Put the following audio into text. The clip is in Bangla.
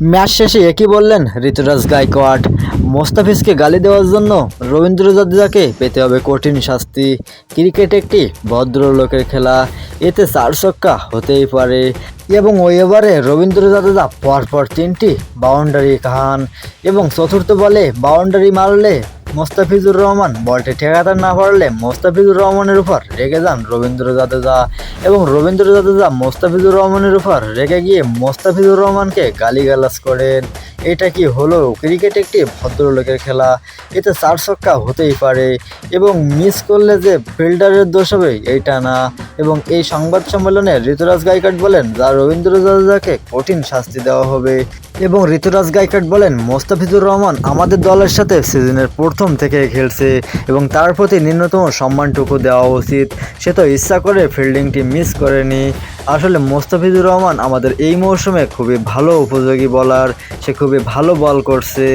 ম্যাচ শেষে একই বললেন ঋতুরাজ গাইকোয়াড মোস্তাফিজকে গালি দেওয়ার জন্য রবীন্দ্র জাদেজাকে পেতে হবে কঠিন শাস্তি। ক্রিকেট একটি ভদ্র লোকের খেলা। এতে চার ছক্কা হতেই পারে। এবং ওই ওভারে রবীন্দ্র জাদেজা পরপর তিনটি বাউন্ডারি খান। এবং চতুর্থ বলে বাউন্ডারি মারলে মোস্তাফিজুর রহমান, বলটি ঠেকাতে না পারলে মোস্তাফিজুর রহমানের উপর রেগে যান রবীন্দ্র জাদেজা এবং রবীন্দ্র জাদেজা মোস্তাফিজুর রহমানের উপর রেগে গিয়ে মোস্তাফিজুর রহমানকে গালিগালাজ করেন। এটা কি হলো? ক্রিকেট একটি ভদ্রলোকের খেলা। এতে চার ছক্কা হতেই পারে এবং মিস করলে যে ফিল্ডারের দোষ হবে, এইটা না। এবং এই সংবাদ সম্মেলনে ঋতুরাজ গাইকাট বলেন, যা রবীন্দ্র জাদেজাকে কঠিন শাস্তি দেওয়া হবে। এবং ঋতুরাজ গাইকাট বলেন, মোস্তাফিজুর রহমান আমাদের দলের সাথে সিজনের প্রথম থেকে খেলছে এবং তার প্রতি ন্যূনতম সম্মানটুকু দেওয়া উচিত। সে তো ইচ্ছা করে ফিল্ডিংটি মিস করেনি। আসলে মোস্তাফিজুর রহমান আমাদের এই মৌসুমে খুবই ভালো উপযোগী বলার সে খুবই ভালো বল করছে।